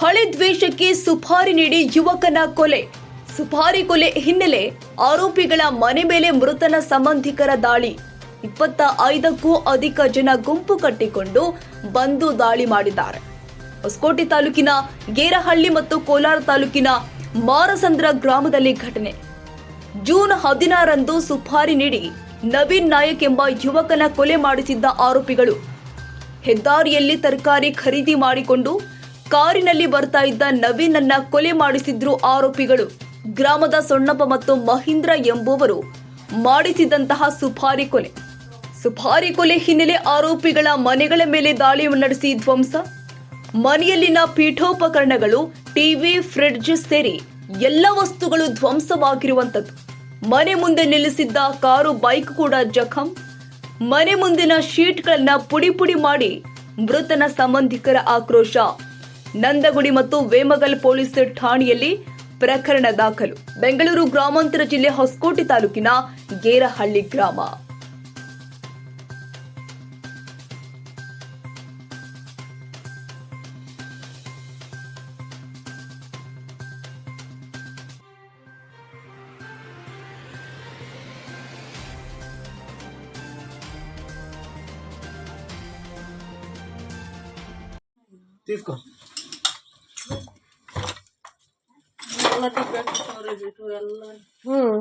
ಹಳೆ ದ್ವೇಷಕ್ಕೆ ಸುಪಾರಿ ನೀಡಿ ಯುವಕನ ಕೊಲೆ. ಸುಪಾರಿ ಕೊಲೆ ಹಿನ್ನೆಲೆ ಆರೋಪಿಗಳ ಮನೆ ಮೇಲೆ ಮೃತನ ಸಂಬಂಧಿಕರ ದಾಳಿ. ಇಪ್ಪತ್ತ ಐದಕ್ಕೂ ಅಧಿಕ ಜನ ಗುಂಪು ಕಟ್ಟಿಕೊಂಡು ಬಂದು ದಾಳಿ ಮಾಡಿದ್ದಾರೆ. ಹೊಸಕೋಟೆ ತಾಲೂಕಿನ ಗೇರಹಳ್ಳಿ ಮತ್ತು ಕೋಲಾರ ತಾಲೂಕಿನ ಮಾರಸಂದ್ರ ಗ್ರಾಮದಲ್ಲಿ ಘಟನೆ. ಜೂನ್ ಹದಿನಾರಂದು ಸುಪಾರಿ ನೀಡಿ ನವೀನ್ ನಾಯಕ್ ಎಂಬ ಯುವಕನ ಕೊಲೆ ಮಾಡಿಸಿದ್ದ ಆರೋಪಿಗಳು. ಹೆದ್ದಾರಿಯಲ್ಲಿ ತರಕಾರಿ ಖರೀದಿ ಮಾಡಿಕೊಂಡು ಕಾರಿನಲ್ಲಿ ಬರ್ತಾ ಇದ್ದ ನವೀನನ್ನ ಕೊಲೆ ಮಾಡಿಸಿದ್ರು ಆರೋಪಿಗಳು. ಗ್ರಾಮದ ಸೊಣ್ಣಪ್ಪ ಮತ್ತು ಮಹೀಂದ್ರ ಎಂಬುವರು ಮಾಡಿಸಿದಂತಹ ಸುಪಾರಿ ಕೊಲೆ. ಸುಪಾರಿ ಕೊಲೆ ಹಿನ್ನೆಲೆ ಆರೋಪಿಗಳ ಮನೆಗಳ ಮೇಲೆ ದಾಳಿ ನಡೆಸಿ ಧ್ವಂಸ. ಮನೆಯಲ್ಲಿನ ಪೀಠೋಪಕರಣಗಳು, ಟಿವಿ, ಫ್ರಿಡ್ಜ್ ಸೇರಿ ಎಲ್ಲ ವಸ್ತುಗಳು ಧ್ವಂಸವಾಗಿರುವಂಥದ್ದು. ಮನೆ ಮುಂದೆ ನಿಲ್ಲಿಸಿದ್ದ ಕಾರು, ಬೈಕ್ ಕೂಡ ಜಖಂ. ಮನೆ ಮುಂದಿನ ಶೀಟ್ಗಳನ್ನ ಪುಡಿ ಪುಡಿ ಮಾಡಿ ಮೃತನ ಸಂಬಂಧಿಕರ ಆಕ್ರೋಶ. ನಂದಗುಡಿ ಮತ್ತು ವೇಮಗಲ್ ಪೊಲೀಸ್ ಠಾಣೆಯಲ್ಲಿ ಪ್ರಕರಣ ದಾಖಲು ಬೆಂಗಳೂರು ಗ್ರಾಮಾಂತರ ಜಿಲ್ಲೆ ಹೊಸಕೋಟೆ ತಾಲೂಕಿನ ಗೇರಹಳ್ಳಿ ಗ್ರಾಮ తీసుకో ಹ್ಮ್.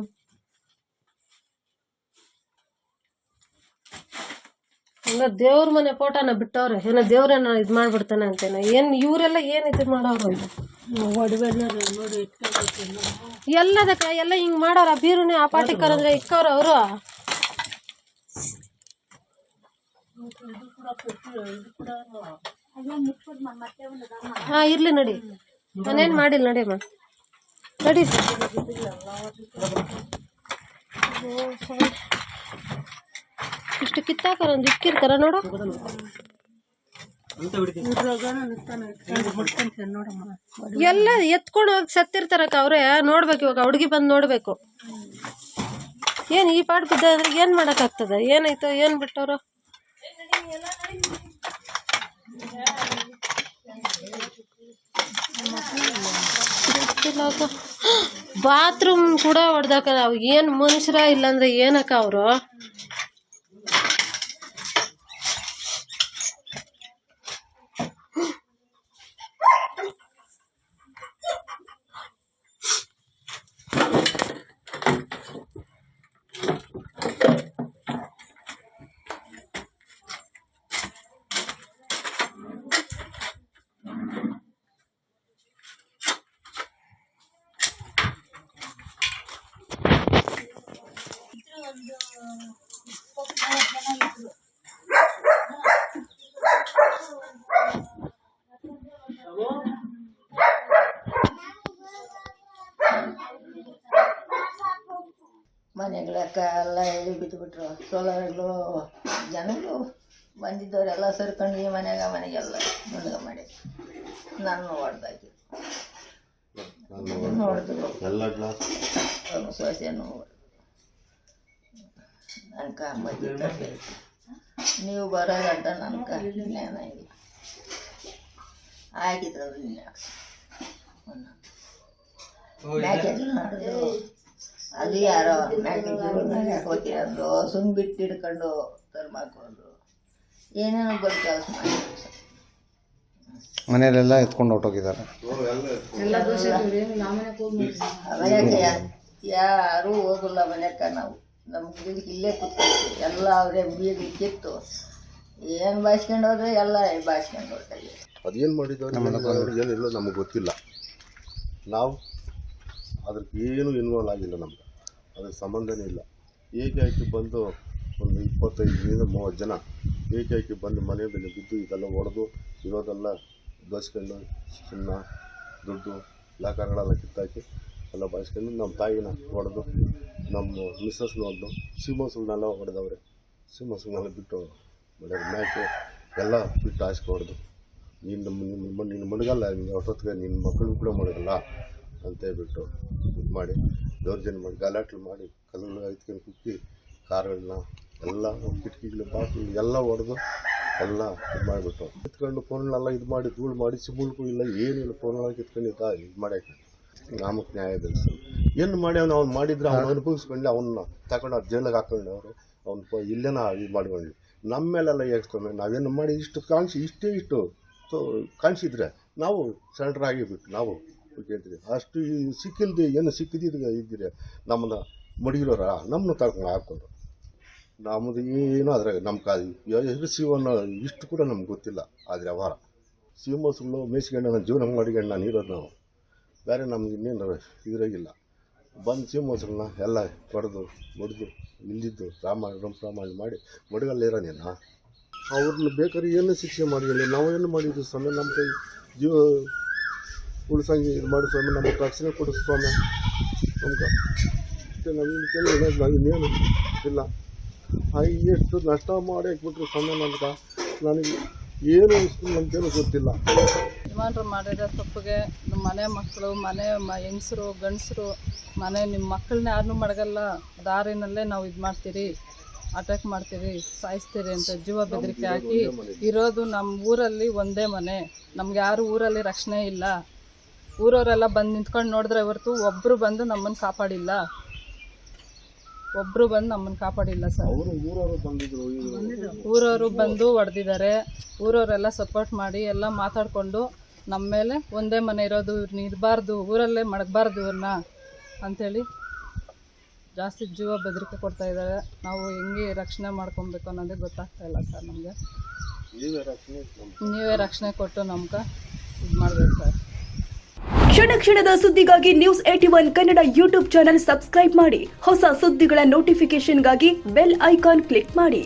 ಇಲ್ಲ ದೇವ್ರ ಮನೆ ಫೋಟೋನ ಬಿಟ್ಟವ್ರೆ. ಏನೋ ದೇವ್ರನ್ನ ಇದ್ ಮಾಡ್ಬಿಡ್ತಾನೆ ಅಂತೇನೋ. ಏನ್ ಇವರೆಲ್ಲ ಏನ್ ಇದು ಮಾಡೋರು ಎಲ್ಲದಕ್ಕ ಎಲ್ಲ ಹಿಂಗ್ ಮಾಡೋರ? ಬೀರುನೆ ಆ ಪಾಟಿಕರ್ ಅಂದ್ರೆ ಇಕ್ಕವ್ರ ಅವರು? ಹಾ, ಇರ್ಲಿ ನಡಿ. ನಾನೇನ್ ಮಾಡಿಲ್ಲ ನಡಿಯಮ್ಮ ನಡಿ. ಇಷ್ಟು ಕಿತ್ತಾಕರ, ಒಂದು ಇಕ್ಕಿರ್ತಾರ ನೋಡು. ಎಲ್ಲ ಎತ್ಕೊಂಡು ಹೋಗಿ ಸತ್ತಿರ್ತಾರಕ್ಕ ಅವ್ರೆ. ನೋಡ್ಬೇಕು ಇವಾಗ, ಹುಡುಗಿ ಬಂದು ನೋಡ್ಬೇಕು. ಏನ್ ಈ ಪಾಟ್ ಬಿದ್ದ ಅಂದ್ರೆ ಏನ್ ಮಾಡೋಕ್ಕಾಗ್ತದೆ ಏನಾಯ್ತು? ಏನ್ ಬಿಟ್ಟವ್ರು? ಬಾತ್ರೂಮ್ ಕೂಡ ಹೊಡೆದಾಕ ಅವ್. ಏನ್ ಮನುಷ್ಯರ ಇಲ್ಲಾಂದ್ರೆ ಏನಕ್ಕ ಅವರು? ಮನೆಗಳಕ್ಕ ಎಲ್ಲ ಎಲ್ಲಿ ಬಿದ್ದುಬಿಟ್ರು. ಸೋಲಾರ್ಗಳು ಜನಗಳು ಬಂದಿದ್ದವರೆಲ್ಲ ಸೇರ್ಕೊಂಡು ಈ ಮನೆಗ ಮನೆಗೆಲ್ಲ ನುಣ್ಣಗ ಮಾಡಿ ನಾನು ಹೊಡೆದಾಕಿ ನೋಡಿದ್ರು ಸೊಸೆನು ತರ್ಬೇಕು ನೀವು ಬರೋದಂತ ಗಂಟ ನನ್ಕ ಜ್ಞಾನ ಇಲ್ಲ. ಆಗಿದ್ರದು ಮ್ಯಾಕೆಲ್ಲ ನಡೆದ್ರು ಅದು ಯಾರೋ ಹೋಗಿ ಅಂದರು. ಸುಮ್ ಬಿಟ್ಟು ಹಿಡ್ಕೊಂಡು ತರ್ಮಾಕೊಂಡ್ರು ಏನೇನೋ ಬರೀ ಕೆಲಸ ಮಾಡಿದ್ರು ಮನೆಯಲ್ಲೆಲ್ಲ ಎತ್ಕೊಂಡು ಹೊಟ್ಟೋಗಿದ್ದಾರೆ ಯಾರು ಯಾರೂ ಹೋಗಲ್ಲ ಮನೆಕ ನಾವು. ನಮ್ಗೆ ಇಲ್ಲೇ ಕೂತ್ಕೊಳ್ತೀವಿ ಎಲ್ಲ ಅವರೇ ಬೀದಿ ಕಿತ್ತು. ಏನು ಬಾಯಿಸ್ಕೊಂಡು ಹೋದ್ರೆ ಎಲ್ಲ ಬಾಯಿಸ್ಕೊಂಡು ಹೋಗ್ತಾರೆ. ಅದೇನು ಮಾಡಿದ್ದಾರೆ ಏನಿಲ್ಲ ನಮಗೆ ಗೊತ್ತಿಲ್ಲ. ನಾವು ಅದಕ್ಕೆ ಏನು ಇನ್ವಾಲ್ವ್ ಆಗಿಲ್ಲ ನಮ್ಗೆ. ಅದಕ್ಕೆ ಸಂಬಂಧನೇ ಇಲ್ಲ. ಏಕಾಏಕಿ ಬಂದು ಒಂದು ಇಪ್ಪತ್ತೈದರಿಂದ ಮೂವತ್ತು ಜನ ಏಕಾಏಕಿ ಬಂದು ಮನೆ ಮೇಲೆ ಬಿದ್ದು ಇದೆಲ್ಲ ಒಡೆದು ಇರೋದೆಲ್ಲ ದೋಸ್ಕೊಂಡು ಸುಣ್ಣ ದುಡ್ಡು ಲಾಕರ್ಗಳೆಲ್ಲ ಕಿತ್ತಾಕಿ ಎಲ್ಲ ಬಾಯಿಸ್ಕೊಂಡು ನಮ್ಮ ತಾಯಿನ ಹೊಡೆದು ನಮ್ಮ ಮಿಸ್ಸಸ್ನ ಹೊಡೆದು ಸೀಮಸುಗಳನ್ನೆಲ್ಲ ಹೊಡೆದವ್ರೆ. ಸೀಮಸುಗಳನ್ನೆಲ್ಲ ಬಿಟ್ಟು ಮನೆ ಮ್ಯಾಕೆ ಎಲ್ಲ ಬಿಟ್ಟು ಹಾಸ್ಕೊ ಹೊಡೆದು ನೀನು ನಮ್ಮ ನಿಮ್ಮ ನಿನ್ನ ಮಡಗಲ್ಲ ನೀನು ಹೊಟ್ಟೊತ್ತಿಗೆ ನಿನ್ನ ಮಕ್ಕಳು ಕೂಡ ಮಡಗಲ್ಲ ಅಂತೇಳ್ಬಿಟ್ಟು ಇದು ಮಾಡಿ, ದೌರ್ಜನ್ಯ ಮಾಡಿ, ಗಲಾಟೆ ಮಾಡಿ ಕಲ್ಲು ಐತ್ಕೊಂಡು ಕುಕ್ಕಿ ಕಾರ್ಗಳನ್ನ ಎಲ್ಲ ಕಿಟಕಿಗಳು ಬಾಗಿಲು ಎಲ್ಲ ಹೊಡೆದು ಎಲ್ಲ ಇದು ಮಾಡಿಬಿಟ್ಟು ಕಿತ್ಕೊಂಡು ಫೋನ್ಗಳೆಲ್ಲ ಇದು ಮಾಡಿ ಧೂಳು ಮಾಡಿ ಸಿಮುಲ್ಕು ಇಲ್ಲ, ಏನಿಲ್ಲ ಫೋನ್ನೆಲ್ಲ ಕಿತ್ಕೊಂಡಿದ್ದ, ಇದು ಮಾಡಕ್ಕೆ ನಮಗೆ ನ್ಯಾಯ ಬೇಕು ಏನು ಮಾಡಿ ಅವ್ನು ಅವ್ನು ಮಾಡಿದ್ರೆ ಅವ್ನು ಅನುಭವಿಸ್ಕೊಂಡು ಅವನ್ನ ತಗೊಂಡು ಜೈಲಿಗೆ ಹಾಕೊಂಡು ಅವರು. ಅವ್ನು ಇಲ್ಲೇನ ಇದು ಮಾಡ್ಕೊಂಡು ನಮ್ಮ ಮೇಲೆಲ್ಲ ಏರ್ಸ್ಕೊಂಡು ನಾವೇನು ಮಾಡಿ ಇಷ್ಟು ಕಾಣಿಸಿ ಇಷ್ಟೇ ಇಷ್ಟು ಸೊ ಕಾಣಿಸಿದ್ರೆ ನಾವು ಸೆಂಟ್ರ್ ಆಗಿಬಿಟ್ಟು ನಾವು ಕೇಳ್ತೀವಿ ಅಷ್ಟು ಈ ಸಿಕ್ಕಿಲ್ದು ಏನು ಸಿಕ್ಕಿದ್ದು ಇದ್ದೀರಿ ನಮ್ಮನ್ನ ಮಡಗಿರೋರ ನಮ್ಮನ್ನ ತಗೊಂಡು ಹಾಕೊಂಡು ನಮ್ಮದು ಏನೋ ಅದ್ರಾಗ ನಮ್ಮ ಕಾ ಎಷ್ಟು ಸಿವನ್ನ ಇಷ್ಟು ಕೂಡ ನಮ್ಗೆ ಗೊತ್ತಿಲ್ಲ. ಆದರೆ ವ್ಯವಹಾರ. ಸಿಂಹ ಸುಮ್ಮನೆ ಮೇಯಿಸ್ಕೊಂಡು ನಾನು ಜೀವನ ಮಾಡಿಕೊಂಡು ನಾನು ಇರೋದು ನಾವು ಬೇರೆ ನಮ್ಗೆ ಇನ್ನೇನು ಇದ್ರಾಗಿಲ್ಲ. ಬಂದು ಸಿಂಹಸರನ್ನ ಎಲ್ಲ ಹೊಡೆದು ಬಡಿದು ಇಲ್ಲಿದ್ದು ರಾಮಾಯಣ ರಾಮಾಯಣ ಮಾಡಿ ಮಡುಗಲ್ಲಿರೋ ನೀನು ಅವ್ರನ್ನ ಬೇಕಾದ್ರೆ ಏನು ಶಿಕ್ಷೆ ಮಾಡಿಲ್ಲ ನಾವು ಏನು ಮಾಡಿದ್ವಿ ಸ್ವಾಮಿ? ನಮ್ಮ ಕೈ ಜೀವ ಉಳಿಸಂಗೆ ಇದು ಮಾಡಿ ಸ್ವಾಮಿ, ನಮಗೆ ರಕ್ಷಣೆ ಕೊಡು ಸ್ವಾಮಿ. ನಮ್ಗೆ ನಮ್ಗೆ ಇನ್ನೇನು ಇಲ್ಲ. ಆ ಎಷ್ಟು ನಷ್ಟ ಮಾಡಿ ಹಾಕ್ಬಿಟ್ರು ಸ್ವಾಮಿ ನಮ್ಗೆ. ನನಗೆ ಏನು ನಮಗೇನು ಗೊತ್ತಿಲ್ಲ. ಯಜಮಾನ್ರು ಮಾಡಿರೋ ತಪ್ಪಿಗೆ ನಮ್ಮ ಮನೆ ಮಕ್ಕಳು ಮನೆ ಮ ಹೆಂಗಸರು ಗಂಡಸರು ಮನೆ ನಿಮ್ಮ ಮಕ್ಕಳನ್ನ ಯಾರನ್ನು ಮಡಗಲ್ಲ. ದಾರಿನಲ್ಲೇ ನಾವು ಇದು ಮಾಡ್ತೀರಿ ಅಟ್ಯಾಕ್ ಮಾಡ್ತೀರಿ ಸಾಯಿಸ್ತೀರಿ ಅಂತ ಜೀವ ಬೆದರಿಕೆ ಹಾಕಿ ಇರೋದು ನಮ್ಮ ಊರಲ್ಲಿ ಒಂದೇ ಮನೆ. ನಮ್ಗೆ ಯಾರು ಊರಲ್ಲಿ ರಕ್ಷಣೆ ಇಲ್ಲ. ಊರವರೆಲ್ಲ ಬಂದು ನಿಂತ್ಕೊಂಡು ನೋಡಿದ್ರೆ ಹೊರತು ಒಬ್ಬರು ಬಂದು ನಮ್ಮನ್ನು ಕಾಪಾಡಿಲ್ಲ. ಒಬ್ಬರು ಬಂದು ನಮ್ಮನ್ನು ಕಾಪಾಡಿಲ್ಲ ಸರ್. ಊರವರು ಬಂದು ಹೊಡೆದಿದ್ದಾರೆ. ಊರವರೆಲ್ಲ ಸಪೋರ್ಟ್ ಮಾಡಿ ಎಲ್ಲ ಮಾತಾಡಿಕೊಂಡು ನಮ್ಮ ಮೇಲೆ ಒಂದೇ ಮನೆ ಇರೋದು ಇವ್ರನ್ನ ಇರಬಾರ್ದು ಊರಲ್ಲೇ ಮಡಗಬಾರ್ದು ಇವ್ರನ್ನ ಅಂಥೇಳಿ ಜಾಸ್ತಿ ಜೀವ ಬೆದರಿಕೆ ಕೊಡ್ತಾ ಇದ್ದಾರೆ. ನಾವು ಹೆಂಗೆ ರಕ್ಷಣೆ ಮಾಡ್ಕೊಬೇಕು ಅನ್ನೋದೇ ಗೊತ್ತಾಗ್ತಾ ಇಲ್ಲ ಸರ್ ನಮಗೆ. ನೀವೇ ರಕ್ಷಣೆ ನಮ್ಮ ನೀವೇ ರಕ್ಷಣೆ ಕೊಟ್ಟು ನಮ್ಗೆ ಇದು ಮಾಡ್ಬೇಕು ಸರ್. ಕ್ಷಣ ಕ್ಷಣದ ಸುದ್ದಿಗಾಗಿ news AT one Kannada YouTube channel subscribe ಮಾಡಿ. ಹೊಸ ಸುದ್ದಿಗಳ ನೋಟಿಫಿಕೇಶನ್ಗಾಗಿ ಬೆಲ್ ಐಕಾನ್ ಕ್ಲಿಕ್ ಮಾಡಿ.